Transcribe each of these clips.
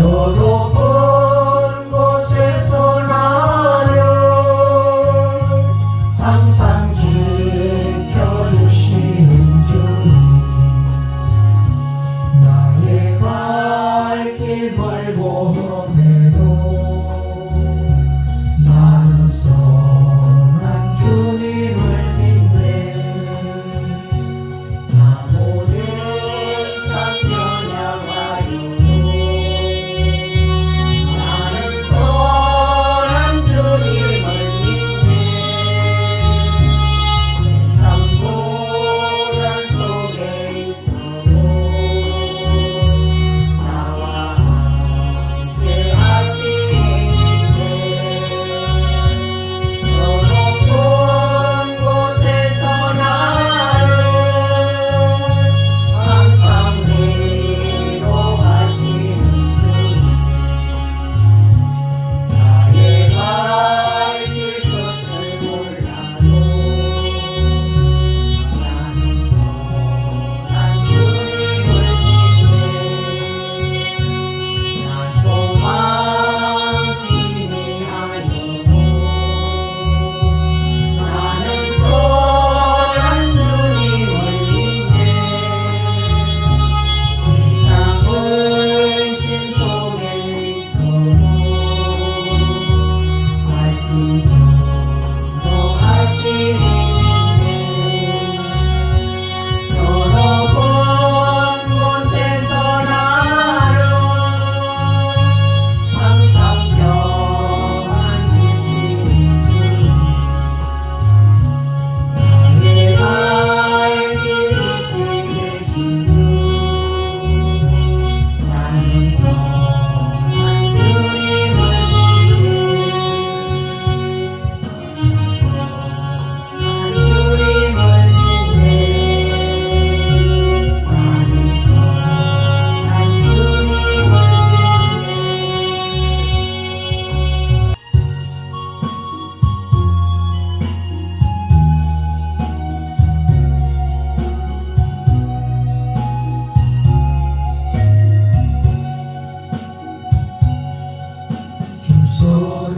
ধরো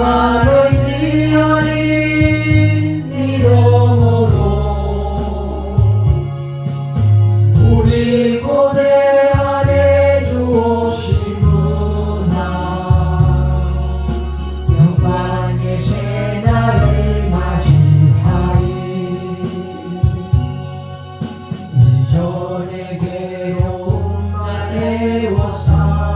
아버지 어린 믿음으로 우리 고대 안에 주오신 분아 영광의 새날을 맞이하리. 이전의 괴로움 날 깨워싸